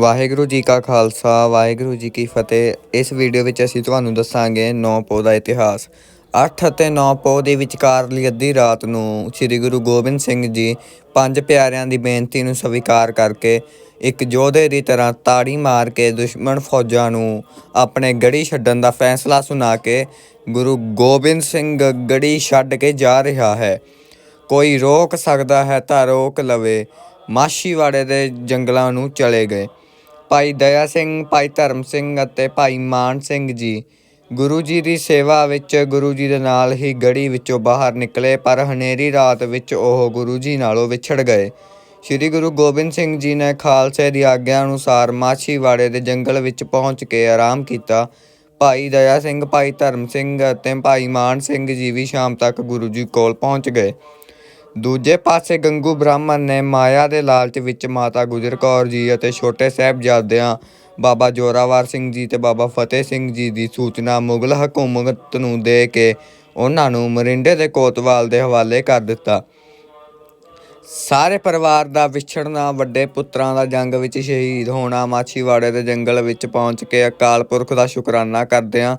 ਵਾਹਿਗੁਰੂ ਜੀ ਕਾ ਖਾਲਸਾ, ਵਾਹਿਗੁਰੂ ਜੀ ਕੀ ਫਤਿਹ। ਇਸ ਵੀਡੀਓ ਵਿੱਚ ਅਸੀਂ ਤੁਹਾਨੂੰ ਦੱਸਾਂਗੇ ਨੌ ਪੋਹ ਦਾ ਇਤਿਹਾਸ। 8 ਅਤੇ 9 ਪੋਹ ਦੇ ਵਿਚਕਾਰਲੀ ਅੱਧੀ ਰਾਤ ਨੂੰ ਸ੍ਰੀ ਗੁਰੂ ਗੋਬਿੰਦ ਸਿੰਘ ਜੀ ਪੰਜ ਪਿਆਰਿਆਂ ਦੀ ਬੇਨਤੀ ਨੂੰ ਸਵੀਕਾਰ ਕਰਕੇ ਇੱਕ ਯੋਧੇ ਦੀ ਤਰ੍ਹਾਂ ਤਾੜੀ ਮਾਰ ਕੇ ਦੁਸ਼ਮਣ ਫੌਜਾਂ ਨੂੰ ਆਪਣੇ ਗੜੀ ਛੱਡਣ ਦਾ ਫੈਸਲਾ ਸੁਣਾ ਕੇ ਗੁਰੂ ਗੋਬਿੰਦ ਸਿੰਘ ਗੜੀ ਛੱਡ ਕੇ ਜਾ ਰਿਹਾ ਹੈ। ਕੋਈ ਰੋਕ ਸਕਦਾ ਹੈ ਤਾਂ ਰੋਕ ਲਵੇ। ਮਾਸ਼ੀਵਾੜੇ ਦੇ ਜੰਗਲਾਂ ਨੂੰ ਚਲੇ ਗਏ। ਭਾਈ ਦਇਆ ਸਿੰਘ, ਭਾਈ ਧਰਮ ਸਿੰਘ ਅਤੇ ਭਾਈ ਮਾਨ ਸਿੰਘ ਜੀ। ਗੁਰੂ ਜੀ ਦੀ ਸੇਵਾ ਵਿੱਚ ਗੁਰੂ ਜੀ ਦੇ ਨਾਲ ਹੀ ਗੜੀ ਵਿੱਚੋਂ ਬਾਹਰ ਨਿਕਲੇ, ਪਰ ਹਨੇਰੀ ਰਾਤ ਵਿੱਚ ਉਹ ਗੁਰੂ ਜੀ ਨਾਲੋਂ ਵਿਛੜ ਗਏ। ਸ੍ਰੀ ਗੁਰੂ ਗੋਬਿੰਦ ਸਿੰਘ ਜੀ ਨੇ ਖਾਲਸੇ ਦੀ ਆਗਿਆ ਅਨੁਸਾਰ ਮਾਛੀਵਾੜੇ ਦੇ ਜੰਗਲ ਵਿੱਚ ਪਹੁੰਚ ਕੇ ਆਰਾਮ ਕੀਤਾ। ਭਾਈ ਦਇਆ ਸਿੰਘ, ਭਾਈ ਧਰਮ ਸਿੰਘ ਅਤੇ ਭਾਈ ਮਾਨ ਸਿੰਘ ਜੀ ਵੀ ਸ਼ਾਮ ਤੱਕ ਗੁਰੂ ਜੀ ਕੋਲ ਪਹੁੰਚ ਗਏ। ਦੂਜੇ ਪਾਸੇ ਗੰਗੂ ਬ੍ਰਾਹਮਣ ਨੇ ਮਾਇਆ ਦੇ ਲਾਲਚ ਵਿੱਚ ਮਾਤਾ ਗੁਜਰ ਕੌਰ ਜੀ ਅਤੇ ਛੋਟੇ ਸਾਹਿਬਜ਼ਾਦਿਆਂ, ਬਾਬਾ ਜੋਰਾਵਰ ਸਿੰਘ ਜੀ ਤੇ ਬਾਬਾ ਫਤਿਹ ਸਿੰਘ ਜੀ ਦੀ ਸੂਚਨਾ ਮੁਗਲ ਹਕੂਮਤ ਨੂੰ ਦੇ ਕੇ ਉਹਨਾਂ ਨੂੰ ਮਰਿੰਡੇ ਦੇ ਕੋਤਵਾਲ ਦੇ ਹਵਾਲੇ ਕਰ ਦਿੱਤਾ। ਸਾਰੇ ਪਰਿਵਾਰ ਦਾ ਵਿਛੜਨਾ, ਵੱਡੇ ਪੁੱਤਰਾਂ ਦਾ ਜੰਗ ਵਿੱਚ ਸ਼ਹੀਦ ਹੋਣਾ, ਮਾਛੀਵਾੜੇ ਦੇ ਜੰਗਲ ਵਿੱਚ ਪਹੁੰਚ ਕੇ ਅਕਾਲ ਪੁਰਖ ਦਾ ਸ਼ੁਕਰਾਨਾ ਕਰਦਿਆਂ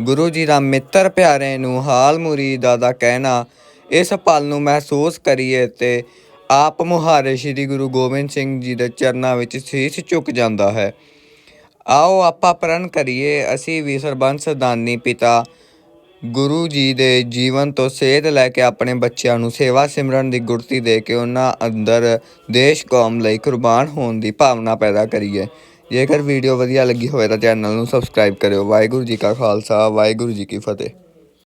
ਗੁਰੂ ਜੀ ਦਾ ਮਿੱਤਰ ਪਿਆਰੇ ਨੂੰ ਹਾਲ ਮੁਰੀਦਾ ਦਾ ਕਹਿਣਾ ਇਸ ਪਲ ਨੂੰ ਮਹਿਸੂਸ ਕਰੀਏ ਤੇ ਆਪ ਮੁਹਾਰੇ ਸ੍ਰੀ ਗੁਰੂ ਗੋਬਿੰਦ ਸਿੰਘ ਜੀ ਦੇ ਚਰਨਾਂ ਵਿੱਚ ਸੀਸ ਝੁਕ ਜਾਂਦਾ ਹੈ। ਆਓ ਆਪਾਂ ਪ੍ਰਣ ਕਰੀਏ, ਅਸੀਂ ਵੀ ਸਰਬੰਸ ਦਾਨੀ ਪਿਤਾ ਗੁਰੂ ਜੀ ਦੇ ਜੀਵਨ ਤੋਂ ਸੇਧ ਲੈ ਕੇ ਆਪਣੇ ਬੱਚਿਆਂ ਨੂੰ ਸੇਵਾ ਸਿਮਰਨ ਦੀ ਗੁਰਤੀ ਦੇ ਕੇ ਉਹਨਾਂ ਅੰਦਰ ਦੇਸ਼ ਕੌਮ ਲਈ ਕੁਰਬਾਨ ਹੋਣ ਦੀ ਭਾਵਨਾ ਪੈਦਾ ਕਰੀਏ। ਜੇਕਰ ਵੀਡੀਓ ਵਧੀਆ ਲੱਗੀ ਹੋਵੇ ਤਾਂ ਚੈਨਲ ਨੂੰ ਸਬਸਕ੍ਰਾਈਬ ਕਰਿਓ। ਵਾਹਿਗੁਰੂ ਜੀ ਕਾ ਖਾਲਸਾ, ਵਾਹਿਗੁਰੂ ਜੀ ਕੀ ਫਤਿਹ।